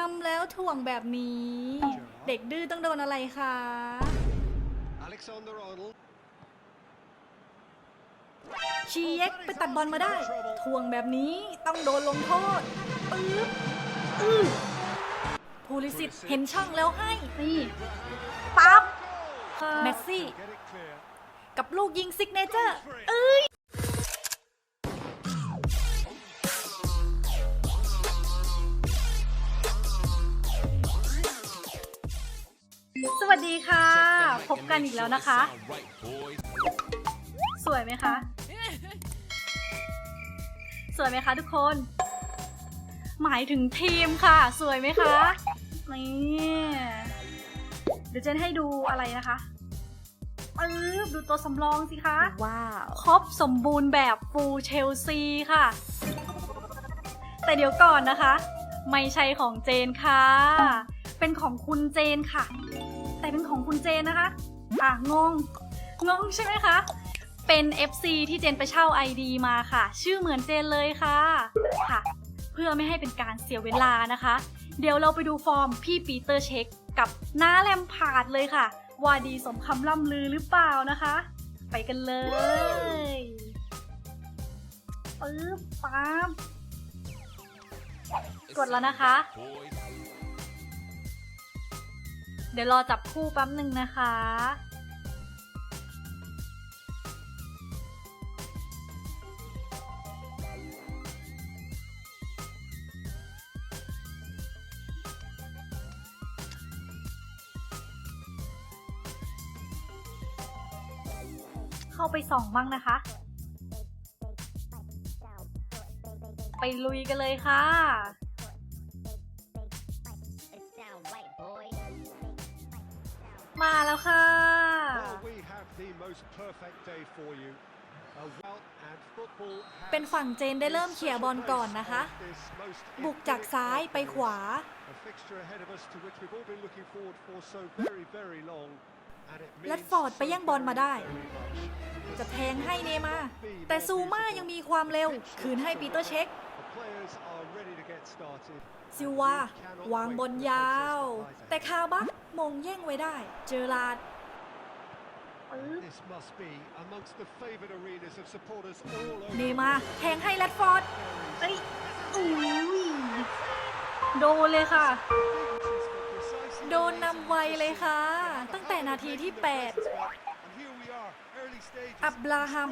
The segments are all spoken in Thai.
นำแล้วถ่วงแบบนี้ เด็กดื้อต้องโดนอะไรคะ Alexander Arnold. ชีเย็กไปตัดบอลมาได้ถ่วงแบบนี้ต้องโดนลงโทษปึ๊บอื้อภูริสิทธิ์เห็นช่องแล้วให้นี่ปั๊บแมสซี่ Get it clear. กับลูกยิงซิกเนเจอร์เอ้ย กันอีกแล้วนะคะ สวยไหมคะ สวยไหมคะทุกคน หมายถึงทีมค่ะ สวยไหมคะ นี่เดี๋ยวเจนให้ดูอะไรนะคะปึ๊บดูตัวสำรองสิคะ ว้าว ครบสมบูรณ์แบบฟูลเชลซีค่ะ แต่เดี๋ยวก่อนนะคะ ไม่ใช่ของเจนค่ะ เป็นของคุณเจนค่ะ แต่เป็นของคุณเจนนะคะ อะงง งงใช่ไหมคะ เป็น FC ที่เจนไปเช่า ID มาค่ะ ชื่อเหมือนเจนเลยค่ะ ค่ะ เพื่อไม่ให้เป็นการเสียเวลานะคะ เดี๋ยวเราไปดูฟอร์มพี่ปีเตอร์เช็คกับน้าแลมพาดเลยค่ะ ว่าดีสมคำล่ำลือหรือเปล่านะคะ ไปกันเลยปึ๊บปั๊บกดแล้วนะคะ เดี๋ยวรอจับคู่แป๊บหนึ่งนะคะ เข้าไปส่องบ้างนะคะ ไปลุยกันเลยค่ะ มาแล้วค่ะ Well, we have the most perfect day for you. A well and football has เป็นฝั่งเจนได้เริ่มเคลียร์บอลก่อนนะคะ this most บุกจากซ้ายไปขวา A fixture ahead of us to which we've all been looking forward for so very, very long. And it แรด means ฟอร์ดไปแย่งบอลมาได้ very much. จะแทงให้เนมา แต่ซูมายังมีความเร็ว คืนให้ปีเตอร์เช็ค The players are ready to get started. ซิลวาวางบอลยาว แต่คาบัก มงแย่งไว้ได้ เจอราร์ดปึ๊บ This must be amongst the favoured arenas of supporters all over. เนมาแทงให้แรดฟอร์ด เอ้ยอุ้ยโดนเลยค่ะ โดนนำไวเลยค่ะ ตั้งแต่นาทีที่ 8 อับราฮัม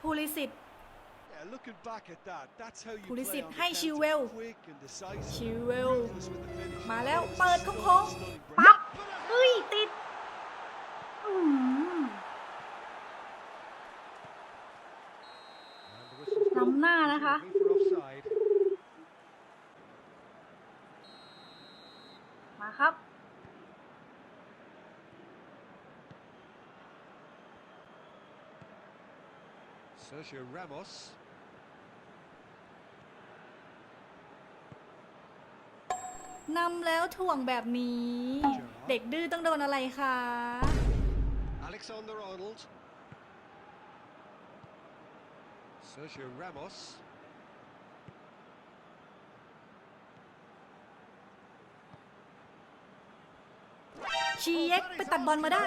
ภูริสิทธิ์ภูริสิทธิ์ให้ชิวเวล ชิวเวล มาแล้วเปิดโค้งๆปั๊บเฮ้ยติดอืมล้ำหน้านะคะ มาครับ Sergio Ramos. นำแล้วถ่วงแบบนี้ เด็กดื้อต้องโดนอะไรคะ Alexander Arnold. Sergio Ramos. ชีเย็กไปตัดบอลมาได้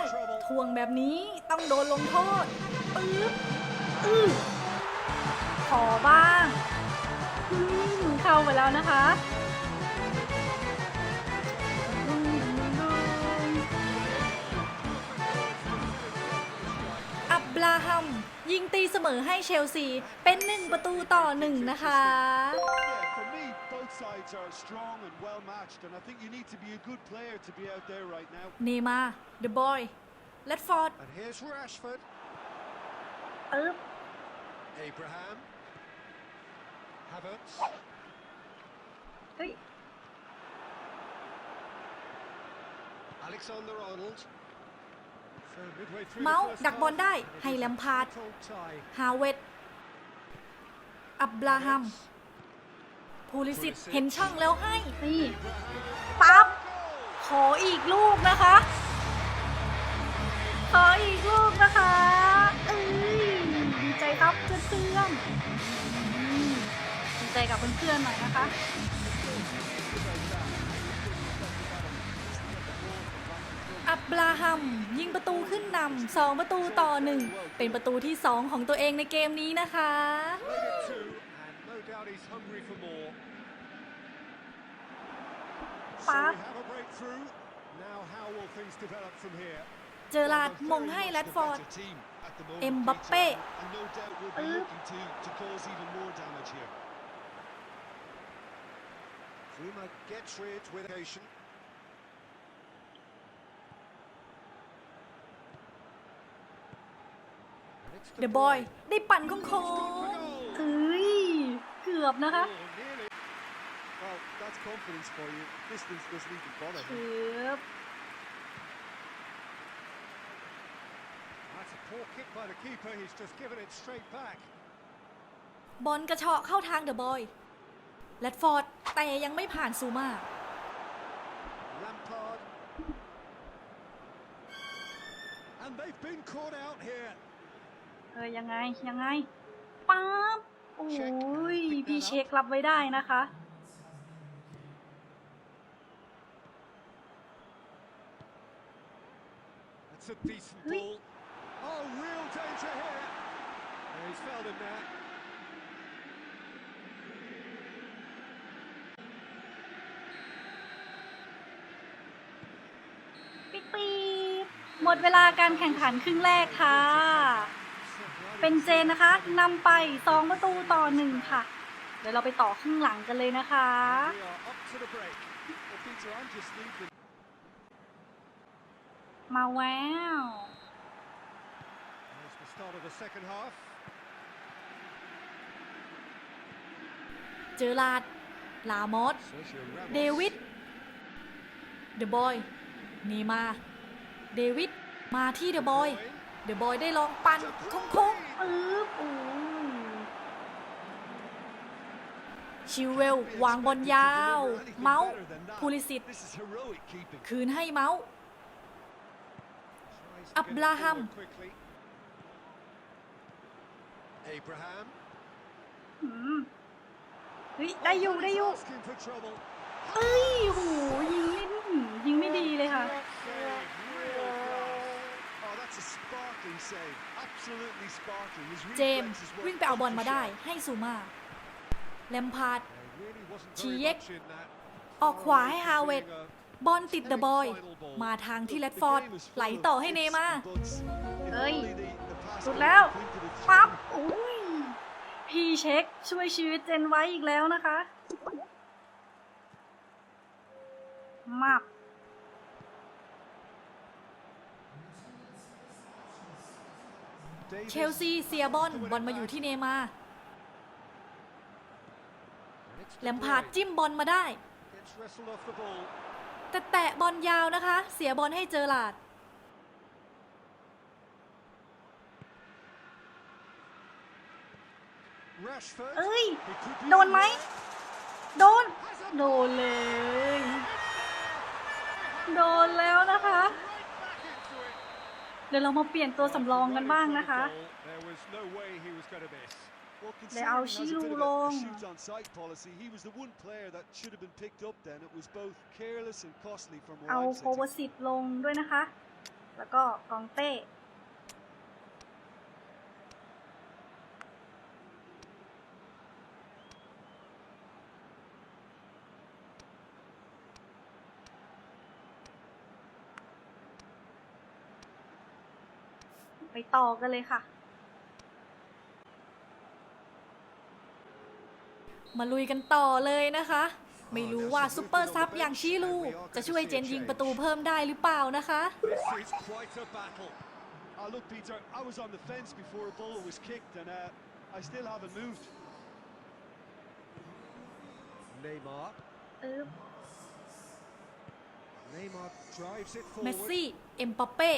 ถ่วงแบบนี้ต้องโดนลงโทษปึ๊บอื้อขอบ้างอืมเข้าไปแล้วนะคะ ยิงตีเสมอให้เชลซีเป็นหนึ่งประตูต่อหนึ่งนะคะ Yeah, for me, both sides are strong and well matched, and I think you need to be a good player to be out there right now. เนมาเดอะบอยเลดฟอร์ด And here's Rashford, ปึ๊บ Abraham, Havertz, เฮ้ย Alexander Arnold. เมาส์ดักบอลได้ให้แลมพาร์ดฮาเวตอับราฮัมภูริสิทธิ์เห็นช่องแล้วให้นี่ปั๊บขออีกลูกนะคะ ขออีกลูกนะคะเอ้ยดีใจครับเพื่อนๆดีใจกับเพื่อนๆหน่อยนะคะ บราฮัม ยิงประตูขึ้นนำสองประตูต่อหนึ่งเป็นประตูที่สองของตัวเองในเกมนี้นะคะ Played it two, and no doubt he's hungry for more. So we Pap. have a breakthrough. Now, how will things develop from here? เจอราร์ดมงให้แรดฟอร์ด เอ็มบัปเป้ And no doubt will be ปึ๊บ looking to, to cause even more damage here. Zuma gets rid with occasion. And it's เดอะบอยได้ปั่นโค้ง For ๆ goal. เอ้ยเกือบนะคะ Oh, nearly. Well, that's confidence for you. Distance doesn't even bother him. เกือบ That's a poor kick by the keeper. He's just given it straight back. บอลกระเฉาะเข้าทางเดอะบอยแรดฟอร์ดแต่ยังไม่ผ่านซูมา Lampard. And they've been caught out here. เออยังไงยังไงป๊าบโอ้ยพี่เช็ครับไว้ได้นะคะ That's a decent Hui. ball. Oh, real danger here. Yeah, he's fouled him there. ปิ๊ดปีดหมดเวลาการแข่งขันครึ่งแรกค่ะ เป็นเจนนะคะนำไป 2 ประตูต่อ 1 ค่ะ เดี๋ยวเราไปต่อครึ่งหลังกันเลยนะคะ มาแววเจอราด ลามอส เดวิด เดอะบอย นีมา เดวิด มาที่เดอะบอย เดอะบอยได้ลองปั่นโค้ง ปึ๊บอู้ชิวเวล วางบอลยาว เมาส์พูลิสิต This is heroic keeping. คืนให้เมาส์ Tries to get it Abraham. forward quickly. Abraham. อืมเฮ้ย ได้อยู่ ได้อยู่ Asking for trouble. เอ้ยโหยิงไม่อื้อหือยิงไม่ดีเลยค่ะ Save, real class. Oh, that's a sparkling save. Absolutely sparkling. His เจมส์ reflexes were วิ่งไปเอาบอลมาได้ sharp. ให้ซูมาแลมพาร์ด There really wasn't very Ziyech. much in that. ออกขวาให้ฮาเวด Being a บอลติดเดอะบอย มาทางที่แรดฟอร์ด ไหลต่อให้เนมาร์เฮ้ย สุดแล้ว ปั๊บอุ้ย พี่เช็ค ช่วยชีวิตเจนไว้อีกแล้วนะคะมับ เชลซีเสียบอลบอลมาอยู่ที่เนมาร์แลมพาร์ดจิ้มบอลมาได้ Gets wrestled off the ball. แต่แตะบอลยาวนะคะ เสียบอลให้เจอหลาด Rashford. เอ้ย He could be โดนไหม on there. โดน โดนเลย โดนแล้วนะคะเดี๋ยวเรามาเปลี่ยนตัวสำรองกันบ้างนะคะ There was no way he was going to miss. Well, Để ao considering he has a Shiru bit of a- a luôn. shoot on sight policy, he was the one player that should have been picked up then. It was both careless and costly from where เอา I'm โควา sitting. สิตลงด้วยนะคะ แล้วก็กองเต้ ไปต่อกันเลยค่ะ มาลุยกันต่อเลยนะคะ ไม่รู้ว่าซุปเปอร์ซับอย่างชิลูจะช่วยเจนยิงประตูเพิ่มได้หรือเปล่านะคะ This is quite a battle. Oh, look, Peter, I was on the fence before a ball was kicked, and uh, I still haven't moved. Neymar. เออ Neymar drives it เมส forward. ซี่ เอ็มปัปเป้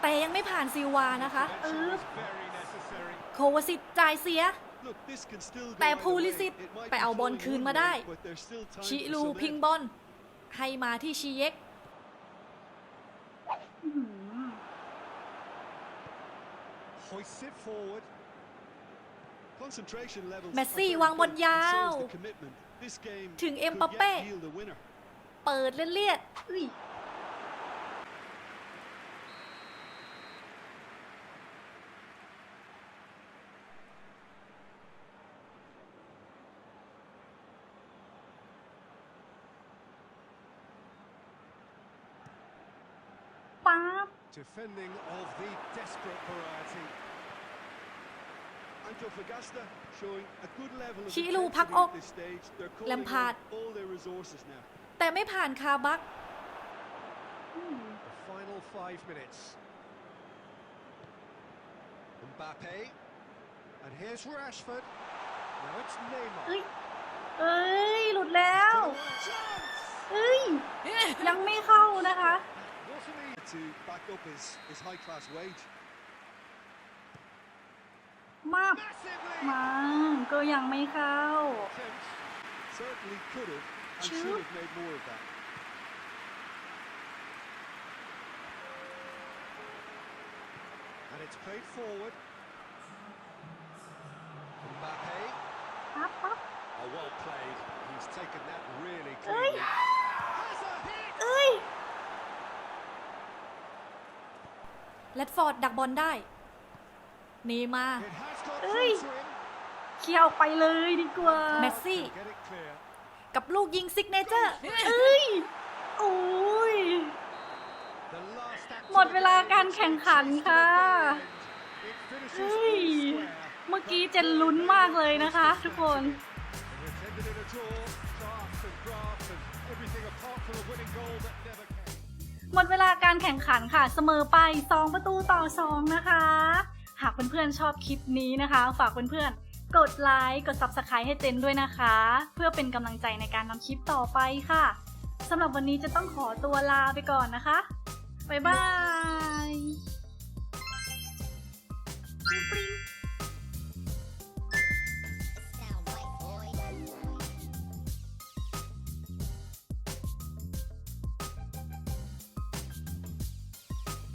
แต่ยังไม่ผ่านซิลวานะคะเอ Intervention อ was very necessary. โควาสิตจ่ายเสีย Look, this can still go แต่ either พูลิ way. สิต It might ไป be เอาบอล flowing คืน one มาได้ way, but there's still time ชิ for ลู some พิง end. บอล ให้มาที่ชีเย็กอื้อหือ Hoists it forward. Concentration levels เมสซี่ are very วางบอล good, ยา and ว so is the commitment. This game ถึงเอ็ม could ปัป yet เป้ yield a winner. เปิดเลียดๆอุ้ยป๊าบ Defending of the desperate variety. Angel Fagasta showing a good level of ชิลู defensive พักอก at this stage. They're calling on Lampard. all their resources now. แต่ไม่ผ่านคาบัก The final five minutes. Mbappe. And here's Rashford. Now it's Neymar. เอ้ย เอ้ย หลุดแล้ว Chance! เอ้ย ยังไม่เข้านะคะ What an ease to back up his, his high class wage. มาก Massively! มาก็ยังไม่เข้า Attempt. Certainly could have and Shoot. should have made more of that. And it's played forward. Mbappe. ปั๊บปั๊บ Oh, well played. He's taken that really Ơi. cleanly. Has a hit! เอ้ยแรดฟอร์ดดักบอลได้เนมา It has got Ơi. through to him. เคลียร์ออกไปเลยดีกว่าแมสซี่ Get it clear. กับลูกยิงซิกเนเจอร์เอ้ยโอ้ย หมดเวลาการแข่งขันค่ะเฮ้ย เมื่อกี้เจนลุ้นมากเลยนะคะ ทุกคน หมดเวลาการแข่งขันค่ะ เสมอไป 2 ประตูต่อ 2 นะคะ หากเพื่อนๆชอบคลิปนี้นะคะ ฝากเพื่อนๆ กดไลค์ กด Subscribe ให้เจนด้วยนะคะ เพื่อเป็นกำลังใจในการทำคลิปต่อไปค่ะสำหรับวันนี้จะต้องขอตัวลาไปก่อนนะคะ บ๊ายบาย